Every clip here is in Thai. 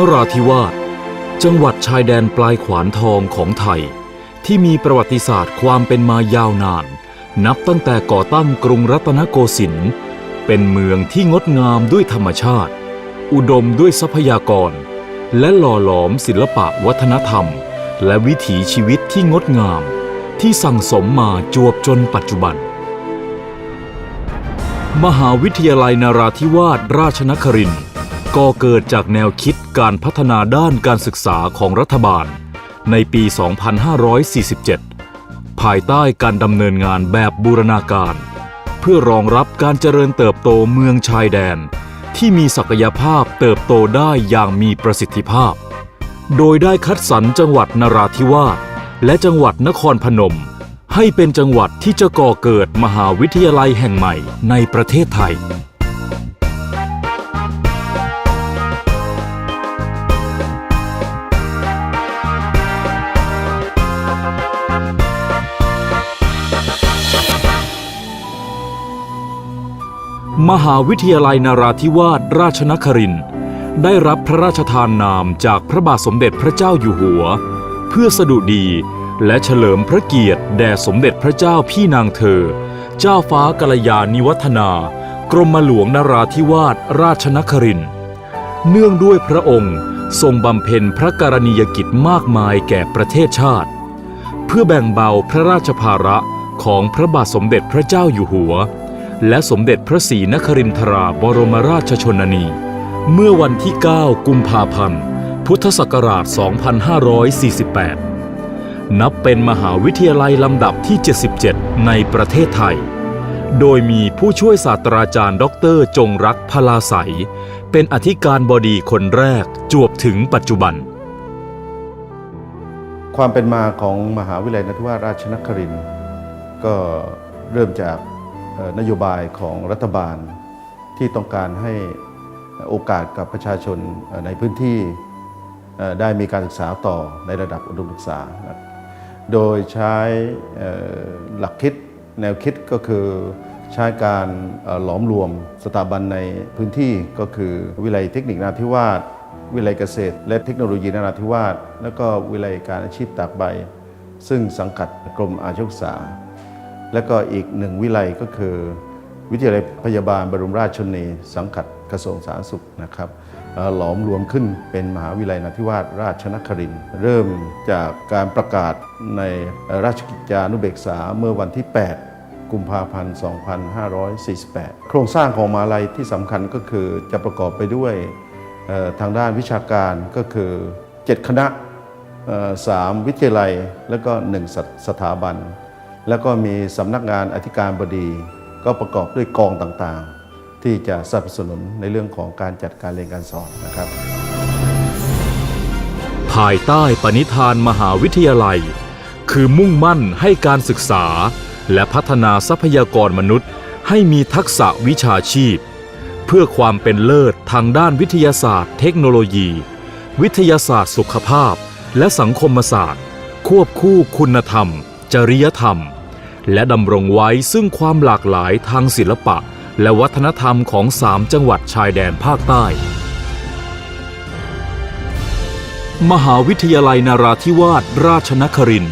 นราธิวาสจังหวัดชายแดนปลายขวานทองของไทย ที่มีประวัติศาสตร์ความเป็นมายาวนาน นับตั้งแต่ก่อตั้งกรุงรัตนโกสินทร์เป็นเมืองที่งดงามด้วยธรรมชาติ อุดมด้วยทรัพยากร และหล่อหลอมศิลปะวัฒนธรรม และวิถีชีวิตที่งดงาม ที่สั่งสมมาจวบจนปัจจุบัน มหาวิทยาลัยนราธิวาสราชนครินทร์ ก่อเกิดจากแนวคิดการพัฒนาด้านการศึกษาของรัฐบาล ในปี 2547 ภายใต้การดำเนินงานแบบบูรณาการ เพื่อรองรับการเจริญเติบโตเมืองชายแดน ที่มีศักยภาพเติบโตได้อย่างมีประสิทธิภาพ โดยได้คัดสรรจังหวัดนราธิวาสและจังหวัดนครพนม ให้เป็นจังหวัดที่จะก่อเกิดมหาวิทยาลัยแห่งใหม่ในประเทศไทย มหาวิทยาลัยนราธิวาสราชนครินทร์ได้รับพระราชทานนามจากพระบาทสมเด็จพระเจ้าอยู่หัว เพื่อสดุดีและเฉลิมพระเกียรติแด่สมเด็จพระเจ้าพี่นางเธอ เจ้าฟ้ากัลยาณิวัฒนา กรมหลวงนราธิวาสราชนครินทร์เนื่องด้วยพระองค์ทรงบำเพ็ญพระกรณียกิจมากมายแก่ประเทศชาติ เพื่อแบ่งเบาพระราชภาระของพระบาทสมเด็จพระเจ้าอยู่หัว และสมเด็จพระศรีนครินทราบรมราชชนนี เมื่อวันที่ 9 กุมภาพันธ์ พุทธศักราช 2548 นับเป็นมหาวิทยาลัยลำดับที่ 77 ในประเทศไทย โดยมีผู้ช่วยศาสตราจารย์ดรจงรักพลาใสยเป็นอธิการบดีคนแรกจวบถึงปัจจุบัน ความเป็นมาของมหาวิทยาลัยนราธิวาราชนครินทร์ก็เริ่มจาก นโยบายของรัฐบาลที่ต้องการให้โอกาสกับประชาชนในพื้นที่ได้มีการศึกษาต่อในระดับอุดมศึกษา โดยใช้หลักคิดแนวคิดก็คือใช้การหลอมรวมสถาบันในพื้นที่ก็คือวิทยาลัยเทคนิคนราธิวาสวิทยาลัยเกษตร และเทคโนโลยีนราธิวาสแล้วก็วิทยาลัยการอาชีพตากใบ ซึ่งสังกัดกรมอาชีวศึกษา และก็อีกหนึ่งวิทยาลัยก็คือ วิทยาลัยพยาบาลบรมราชชนนีสังกัดกระทรวงสาธารณสุขนะครับหลอมรวมขึ้นเป็นมหาวิทยาลัยนาธิวาสราชนครินเริ่มจากการประกาศในราชกิจจานุเบกษาเมื่อวันที่ 8 กุมภาพันธ์ 2548 โครงสร้างของมหาลัยที่สำคัญก็คือจะประกอบไปด้วยทางด้านวิชาการก็คือ 7 คณะเอ่อสามวิทยาลัย แล้วก็ 1 สถาบัน แล้วก็มีสำนักงานอธิการบดี ก็ประกอบด้วยกองต่างๆ ที่จะสนับสนุนในเรื่องของการจัดการเรียนการสอนนะครับ ภายใต้ปณิธานมหาวิทยาลัย คือมุ่งมั่นให้การศึกษา และพัฒนาทรัพยากรมนุษย์ ให้มีทักษะวิชาชีพ เพื่อความเป็นเลิศทางด้านวิทยาศาสตร์ เทคโนโลยี วิทยาศาสตร์สุขภาพ และสังคมศาสตร์ ควบคู่คุณธรรม จริยธรรม และดำรงไว้ซึ่งความหลากหลายทางศิลปะ และวัฒนธรรมของสามจังหวัดชายแดนภาคใต้ มหาวิทยาลัยนาราธิวาสราชนคริน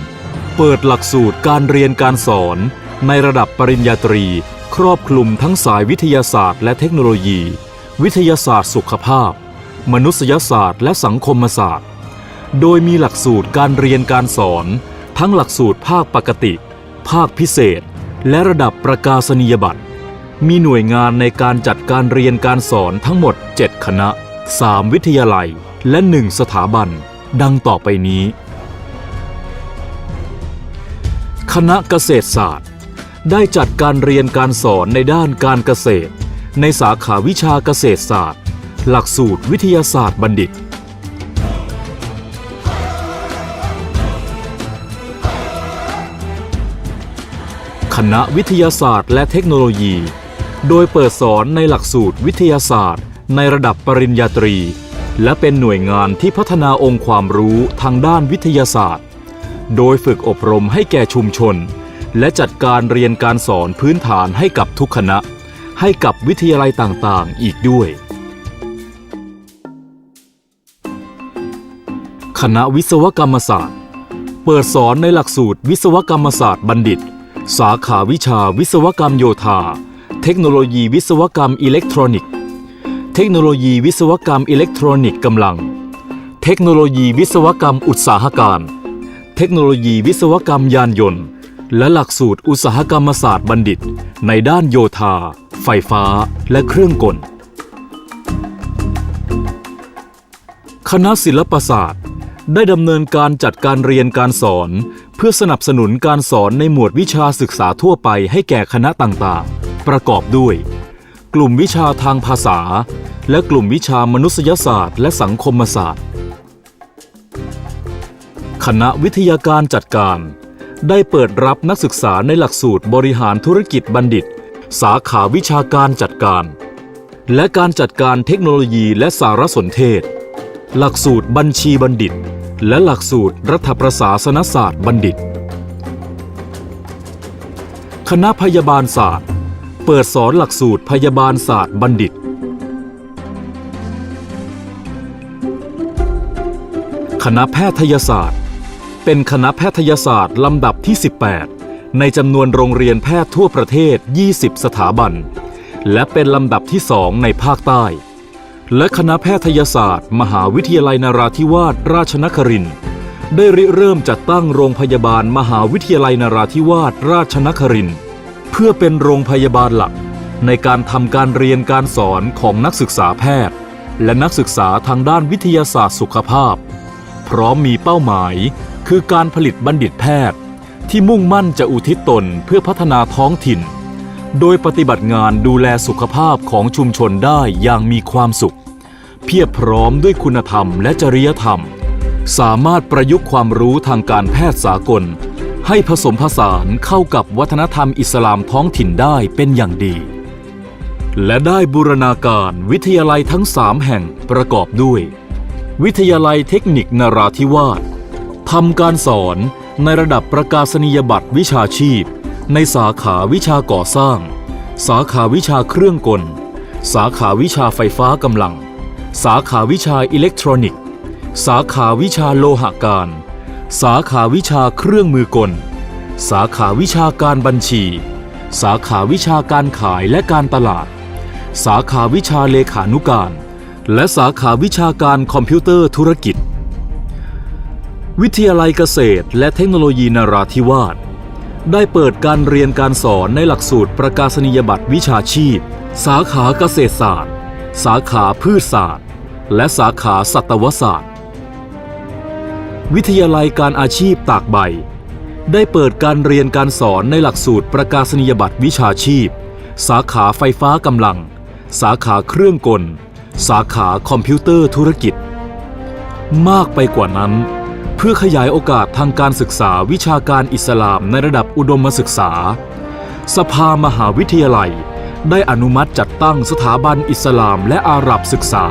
เปิดหลักสูตรการเรียนการสอนในระดับปริญญาตรี ครอบคลุมทั้งสายวิทยาศาสตร์และเทคโนโลยี วิทยาศาสตร์สุขภาพ มนุษยศาสตร์และสังคมศาสตร์ โดยมีหลักสูตรการเรียนการสอน ทั้งหลักสูตรภาคปกติ ภาคพิเศษ และระดับประกาศนียบัตร มีหน่วยงานในการจัดการเรียนการสอนทั้งหมด 7 คณะ 3 วิทยาลัย และ 1 สถาบัน ดังต่อไปนี้ คณะเกษตรศาสตร์ ได้จัดการเรียนการสอนในด้านการเกษตร ในสาขาวิชาเกษตรศาสตร์ หลักสูตรวิทยาศาสตร์บัณฑิต คณะวิทยาศาสตร์และเทคโนโลยี โดยเปิดสอนในหลักสูตรวิทยาศาสตร์ ในระดับปริญญาตรี และเป็นหน่วยงานที่พัฒนาองค์ความรู้ทางด้านวิทยาศาสตร์ โดยฝึกอบรมให้แก่ชุมชน และจัดการเรียนการสอนพื้นฐานให้กับทุกคณะ ให้กับวิทยาลัยต่างๆ อีกด้วย คณะวิศวกรรมศาสตร์ เปิดสอนในหลักสูตรวิศวกรรมศาสตร์บัณฑิต สาขาวิชาวิศวกรรมโยธา เทคโนโลยีวิศวกรรมอิเล็กทรอนิกส์ เทคโนโลยีวิศวกรรมอิเล็กทรอนิกส์กำลัง เทคโนโลยีวิศวกรรมอุตสาหการ เทคโนโลยีวิศวกรรมยานยนต์ และหลักสูตรอุตสาหกรรมศาสตร์บัณฑิต ในด้านโยธา ไฟฟ้า และเครื่องกล คณะศิลปศาสตร์ได้ดำเนินการจัดการเรียนการสอน เพื่อสนับสนุนการสอนในหมวดวิชาศึกษาทั่วไปให้แก่คณะต่างๆ ประกอบด้วย กลุ่มวิชาทางภาษา และกลุ่มวิชามนุษยศาสตร์ และสังคมศาสตร์ คณะวิทยาการจัดการ ได้เปิดรับนักศึกษาในหลักสูตรบริหารธุรกิจบัณฑิต สาขาวิชาการจัดการ และการจัดการเทคโนโลยีและสารสนเทศ หลักสูตรบัญชีบัณฑิต และหลักสูตรรัฐประศาสนศาสตร์บัณฑิต คณะพยาบาลศาสตร์ เปิดสอนหลักสูตรพยาบาลศาสตร์บัณฑิต คณะแพทยศาสตร์ เป็นคณะแพทยศาสตร์ลำดับที่ 18 ในจำนวนโรงเรียนแพทย์ทั่วประเทศ 20 สถาบัน และเป็นลำดับที่2ในภาคใต้ และคณะแพทยศาสตร์ มหาวิทยาลัยนราธิวาสราชนครินทร์ได้ริเริ่มจัดตั้งโรงพยาบาลมหาวิทยาลัยนราธิวาสราชนครินทร์เพื่อเป็นโรงพยาบาลหลัก ในการทำการเรียนการสอนของนักศึกษาแพทย์ และนักศึกษาทางด้านวิทยาศาสตร์สุขภาพ พร้อมมีเป้าหมาย คือการผลิตบัณฑิตแพทย์ ที่มุ่งมั่นจะอุทิศตนเพื่อพัฒนาท้องถิ่น โดยปฏิบัติงานดูแลสุขภาพของชุมชนได้อย่างมีความสุข เพียบพร้อมด้วยคุณธรรมและจริยธรรม สามารถประยุกต์ความรู้ทางการแพทย์สากล ให้ผสมผสานเข้ากับวัฒนธรรมอิสลามท้องถิ่นได้เป็นอย่างดี และได้บูรณาการวิทยาลัยทั้งสามแห่งประกอบด้วย วิทยาลัยเทคนิคนราธิวาสทำการสอนในระดับประกาศนียบัตรวิชาชีพ ในสาขาวิชาก่อสร้าง สาขาวิชาเครื่องกล สาขาวิชาไฟฟ้ากำลัง สาขาวิชาอิเล็กทรอนิกส์ สาขาวิชาโลหะการ สาขาวิชาเครื่องมือกล สาขาวิชาการบัญชี สาขาวิชาการขายและการตลาด สาขาวิชาเลขานุการ และสาขาวิชาการคอมพิวเตอร์ธุรกิจ วิทยาลัยเกษตรและเทคโนโลยีนราธิวาส ได้เปิดการเรียนการสอนในหลักสูตรประกาศนียบัตรวิชาชีพ สาขาเกษตรศาสตร์ สาขาพืชศาสตร์ และสาขาสัตวศาสตร์ วิทยาลัยการอาชีพตากใบ ได้เปิดการเรียนการสอนในหลักสูตรประกาศนียบัตรวิชาชีพ สาขาไฟฟ้ากำลัง สาขาเครื่องกล สาขาคอมพิวเตอร์ธุรกิจ มากไปกว่านั้น เพื่อขยายโอกาสทางการศึกษาวิชาการอิสลามในระดับอุดมศึกษา สภามหาวิทยาลัย ได้อนุมัติจัดตั้งสถาบันอิสลามและอาหรับศึกษา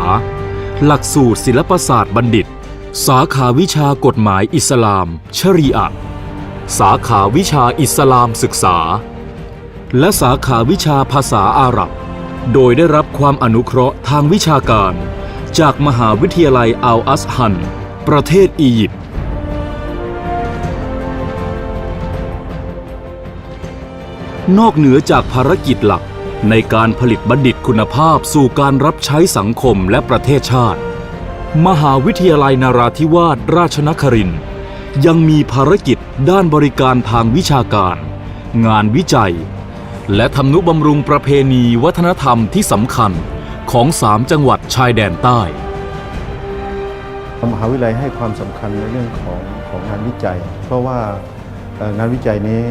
หลักสูตรศิลปศาสตร์บัณฑิต สาขาวิชากฎหมายอิสลาม ชรีอะห์สาขาวิชาอิสลามศึกษา และสาขาวิชาภาษาอาหรับ โดยได้รับความอนุเคราะห์ทางวิชาการ จากมหาวิทยาลัยอัลอัสฮัน ประเทศอียิปต์ นอกเหนือจากภารกิจหลักในการผลิตบัณฑิตคุณภาพสู่การรับใช้สังคมและประเทศชาติ มหาวิทยาลัยนาราธิวาสราชนครินยังมีภารกิจด้านบริการทางวิชาการ งานวิจัย และทำนุบำรุงประเพณีวัฒนธรรมที่สำคัญของสามจังหวัดชายแดนใต้ มหาวิทยาลัยให้ความสำคัญในเรื่องของของงานวิจัย เพราะว่างานวิจัยนี้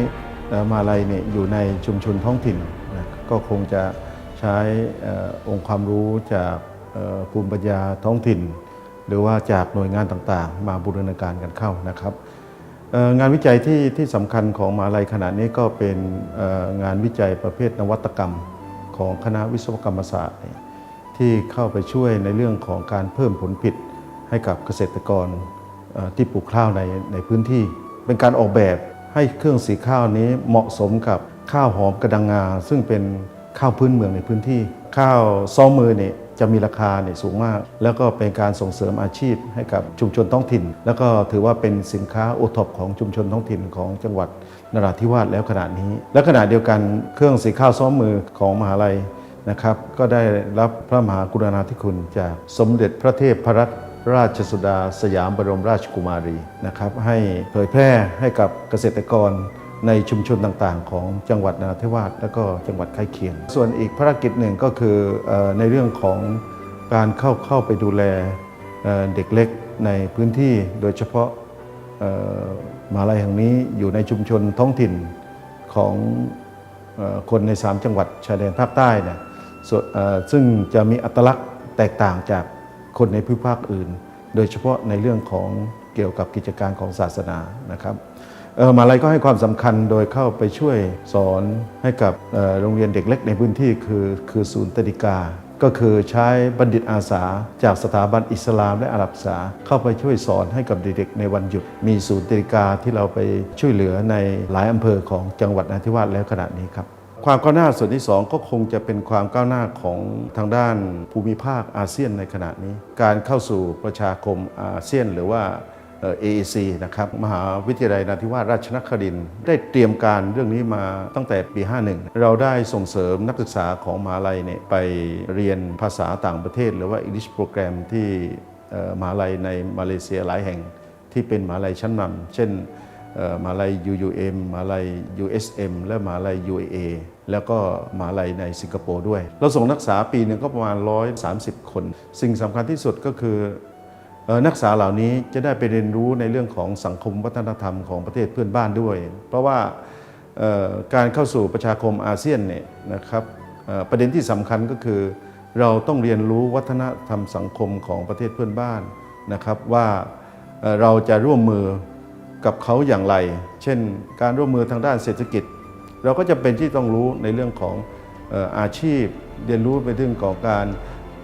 มาลัยเนี่ยอยู่ในชุมชนท้องถิ่นนะก็คงจะใช้องค์ความรู้จากภูมิปัญญาท้องถิ่น หรือว่าจากหน่วยงานต่างๆ มาบูรณาการกันเข้านะครับงานวิจัยที่ที่สำคัญของมหาลัยขณะนี้ก็เป็นงานวิจัยประเภทนวัตกรรมของคณะวิศวกรรมศาสตร์ที่เข้าไปช่วยในเรื่องของการเพิ่มผลผลิตให้กับเกษตรกรที่ปลูกข้าวในในพื้นที่ เป็นการออกแบบ ให้เครื่องสีข้าวนี้เหมาะสมกับข้าวหอมกระดังงา ซึ่งเป็นข้าวพื้นเมืองในพื้นที่ ข้าวซ้อมมือเนี่ยจะมีราคาเนี่ยสูงมาก แล้วก็เป็นการส่งเสริมอาชีพให้กับชุมชนท้องถิ่น แล้วก็ถือว่าเป็นสินค้าโอท็อปของชุมชนท้องถิ่นของจังหวัดนราธิวาสแล้วขณะนี้ และขณะเดียวกันเครื่องสีข้าวซ้อมมือของมหาลัยนะครับ ก็ได้รับพระมหากรุณาธิคุณจากสมเด็จพระเทพพรัตน ราชสุดาสยามบรมราชกุมารีนะครับให้เผยแพร่ให้กับเกษตรกรในชุมชนต่างๆ ของจังหวัดนราธิวาสและก็จังหวัดใกล้เคียง ส่วนอีกภารกิจหนึ่งก็คือในเรื่องของการเข้าเข้าไปดูแลเด็กเล็กในพื้นที่โดยเฉพาะมหาลัยแห่งนี้อยู่ในชุมชนท้องถิ่นของคนใน 3 จังหวัดชายแดนภาคใต้นี่ยส่วนเอ่อซึ่งจะมีอัตลักษณ์แตกต่างจาก คนในภูมิภาคอื่น โดยเฉพาะในเรื่องของเกี่ยวกับกิจการของศาสนานะครับเอ่อมาลัยก็ให้ความสำคัญโดยเข้าไปช่วยสอนให้กับโรงเรียนเด็กเล็กในพื้นที่คือคือศูนย์ตดิกา ก็คือใช้บัณฑิตอาสา จากสถาบันอิสลามและอาหรับศึกษาเข้าไปช่วยสอนให้กับเด็กๆในวันหยุด มีศูนย์ตดิกาที่เราไปช่วยเหลือในหลายอำเภอของจังหวัดนราธิวาสแล้วขณะนี้ครับ ความก้าวหน้าส่วนที่สองก็คงจะเป็นความก้าวหน้าของทางด้านภูมิภาคอาเซียนในขณะนี้ การเข้าสู่ประชาคมอาเซียนหรือว่าเอ่อ AAC นะครับมหาวิทยาลัยนาทิวาสราชนครินได้เตรียมการเรื่องนี้มาตั้งแต่ปี 51 เราได้ส่งเสริมนักศึกษาของมหาลัยเนี่ยไปเรียนภาษาต่างประเทศ หรือว่า English Program ที่มหาลัยในมาเลเซียหลายแห่งที่เป็นมหาลัยชั้นนำเช่น มาลัย UUM มาลัย USM และมาลัย UAA แล้วก็มาลัยในสิงคโปร์ด้วย เราส่งนักศึกษาปีหนึ่งก็ประมาณ 130 คน สิ่งสำคัญที่สุดก็คืออนักศึกษาเหล่านี้จะได้ไปเรียนรู้ในเรื่องของสังคมวัฒนธรรมของประเทศเพื่อนบ้านด้วย เพราะว่าการเข้าสู่ประชาคมอาเซียนเนี่ยนะครับประเด็นที่สำคัญก็คือ เราต้องเรียนรู้วัฒนธรรมสังคมของประเทศเพื่อนบ้านนะครับว่าเราจะร่วมมือ กับเขาอย่างไร เช่น การร่วมมือทางด้านเศรษฐกิจ เราก็จะเป็นที่ต้องรู้ในเรื่องของอาชีพ เรียนรู้ไปเรื่องของการ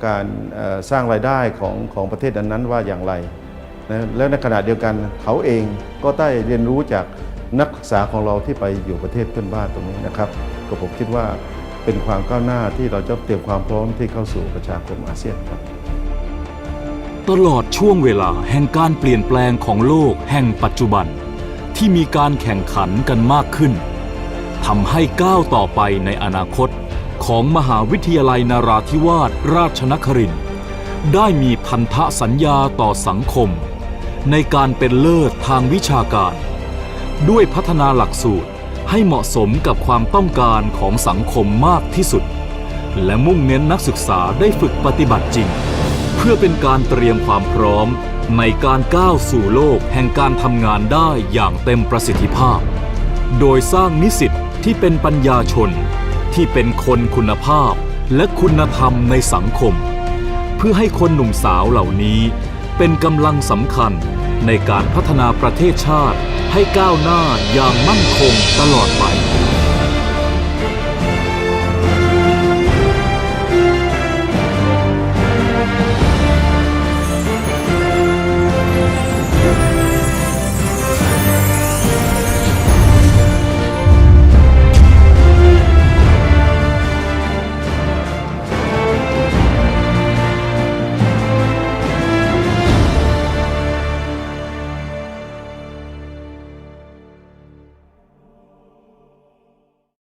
การสร้างรายได้ของของประเทศนั้นๆว่าอย่างไรนะแล้วในขณะเดียวกันเขาเองก็ได้เรียนรู้จากนักศึกษาของเราที่ไปอยู่ประเทศเพื่อนบ้านตรงนี้นะครับก็ผมคิดว่าเป็นความก้าวหน้าที่เราจะเตรียมความพร้อมที่เข้าสู่ประชาคมอาเซียนครับ ตลอดช่วงเวลาแห่งการเปลี่ยนแปลงของโลกแห่งปัจจุบัน ที่มีการแข่งขันกันมากขึ้นทำให้ก้าวต่อไปในอนาคต ของมหาวิทยาลัยนาราธิวาสราชนครินได้มีพันธสัญญาต่อสังคม ในการเป็นเลิศทางวิชาการ ด้วยพัฒนาหลักสูตรให้เหมาะสมกับความต้องการของสังคมมากที่สุด และมุ่งเน้นนักศึกษาได้ฝึกปฏิบัติจริง พื่อเป็นการเตรียมความพร้อม ในการก้าวสู่โลกแห่งการทำงานได้อย่างเต็มประสิทธิภาพ โดยสร้างนิสิตที่เป็นปัญญาชน ที่เป็นคนคุณภาพและคุณธรรมในสังคม เพื่อให้คนหนุ่มสาวเหล่านี้ เป็นกำลังสำคัญในการพัฒนาประเทศชาติให้ก้าวหน้าอย่างมั่นคงตลอดไป